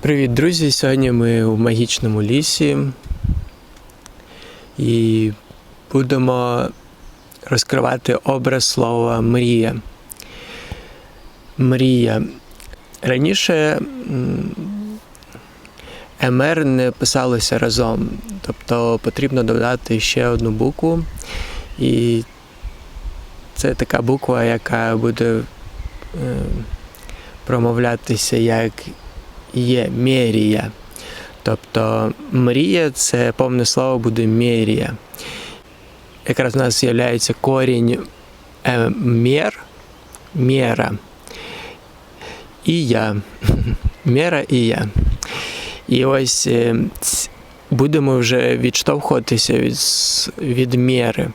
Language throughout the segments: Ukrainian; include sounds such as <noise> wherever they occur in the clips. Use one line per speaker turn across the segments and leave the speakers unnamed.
Привіт, друзі! Сьогодні ми у магічному лісі і будемо розкривати образ слова мрія. Мрія. Раніше МР не писалося разом, тобто потрібно додати ще одну букву, і це така буква, яка буде е, промовлятися як є мерія. Тобто мрія це повне слово буде мерія. Якраз у нас з'являється корінь е, мер, мера. І я. <laughs> Мера і я. І ось е, будемо вже відштовхуватися від, від мєри.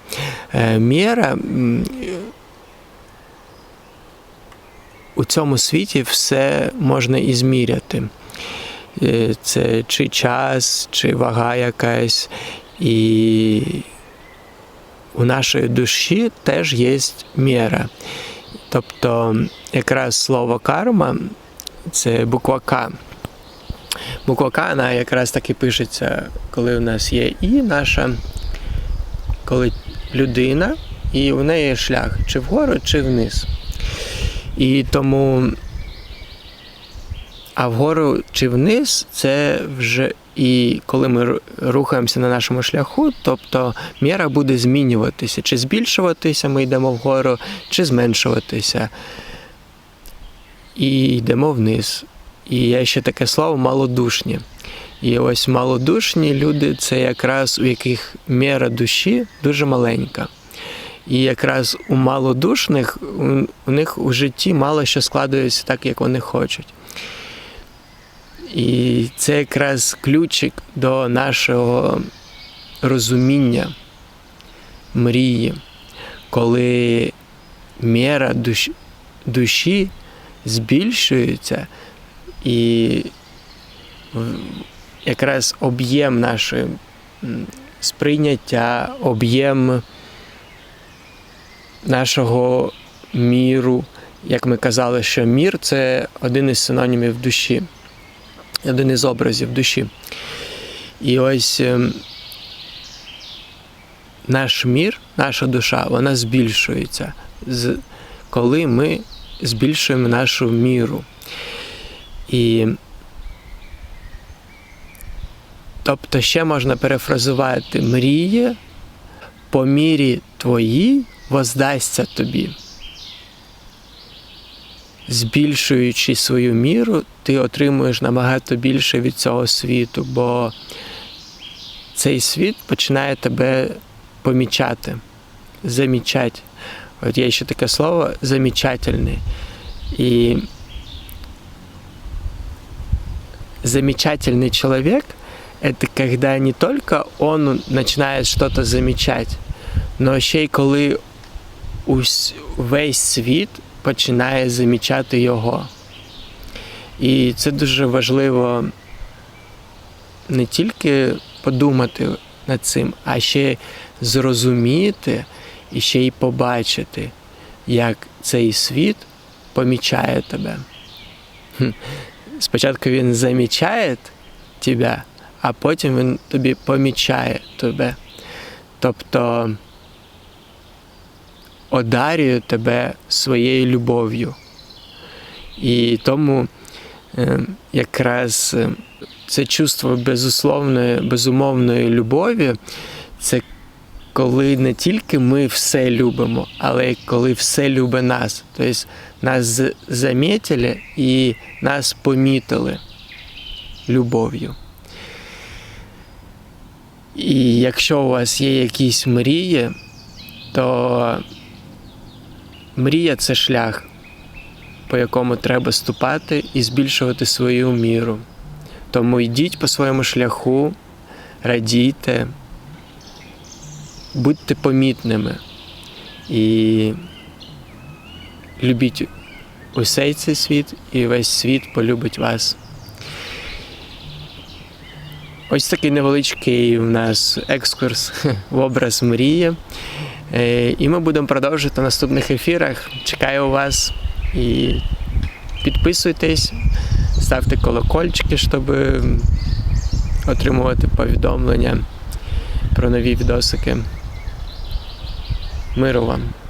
Е, Мєра у цьому світі все можна і зміряти. Е, Це чи час, чи вага якась. І у нашої душі теж є міра. Тобто, якраз слово карма це буква К. Буква К, вона якраз так і пишеться, коли у нас є і наша, коли людина, і у неї шлях чи вгору, чи вниз. І тому, а вгору чи вниз, це вже і коли ми рухаємося на нашому шляху, тобто міра буде змінюватися, чи збільшуватися, ми йдемо вгору, чи зменшуватися. І йдемо вниз. І є ще таке слово малодушні. І ось малодушні люди це якраз у яких міра душі дуже маленька. І якраз у малодушних у, них у житті мало що складується так, як вони хочуть. І це якраз ключик до нашого розуміння мрії, коли міра душ, душі збільшується, і якраз об'єм нашої сприйняття, об'єм нашого міру. Як ми казали, що мір це один із синонімів душі, один із образів душі. І ось ем, наш мір, наша душа, вона збільшується, коли ми збільшуємо нашу міру. І тобто ще можна перефразувати мрії по мірі твоїй воздасться тобі. Збільшуючи свою міру, ти отримуєш набагато більше від цього світу, бо цей світ починає тебе помічати, замічати. От є ще таке слово замічательний. І замечательный человек – это когда не только он начинает что-то замечать, но ще й коли весь світ починає замічати його. І це дуже важливо не тільки подумати над цим, а ще зрозуміти і ще й побачити, як цей світ помічає тебе. Спочатку він замічає тебе, а потім він тобі помічає тебе. Тобто одарює тебе своєю любов'ю. І тому е, якраз е, це чувство безусловної, безумовної любові, це коли не тільки ми все любимо, але й коли все любить нас. Тобто нас замітили і нас помітили любов'ю. І якщо у вас є якісь мрії, то мрія це шлях, по якому треба ступати і збільшувати свою міру. Тому йдіть по своєму шляху, радійте, будьте помітними і любіть усей цей світ, і весь світ полюбить вас. Ось такий невеличкий у нас екскурс <laughs> в образ мрії. Е, і ми будемо продовжувати в наступних ефірах. Чекаю вас і підписуйтесь, ставте колокольчики, щоб отримувати повідомлення про нові відосики. Миру вам!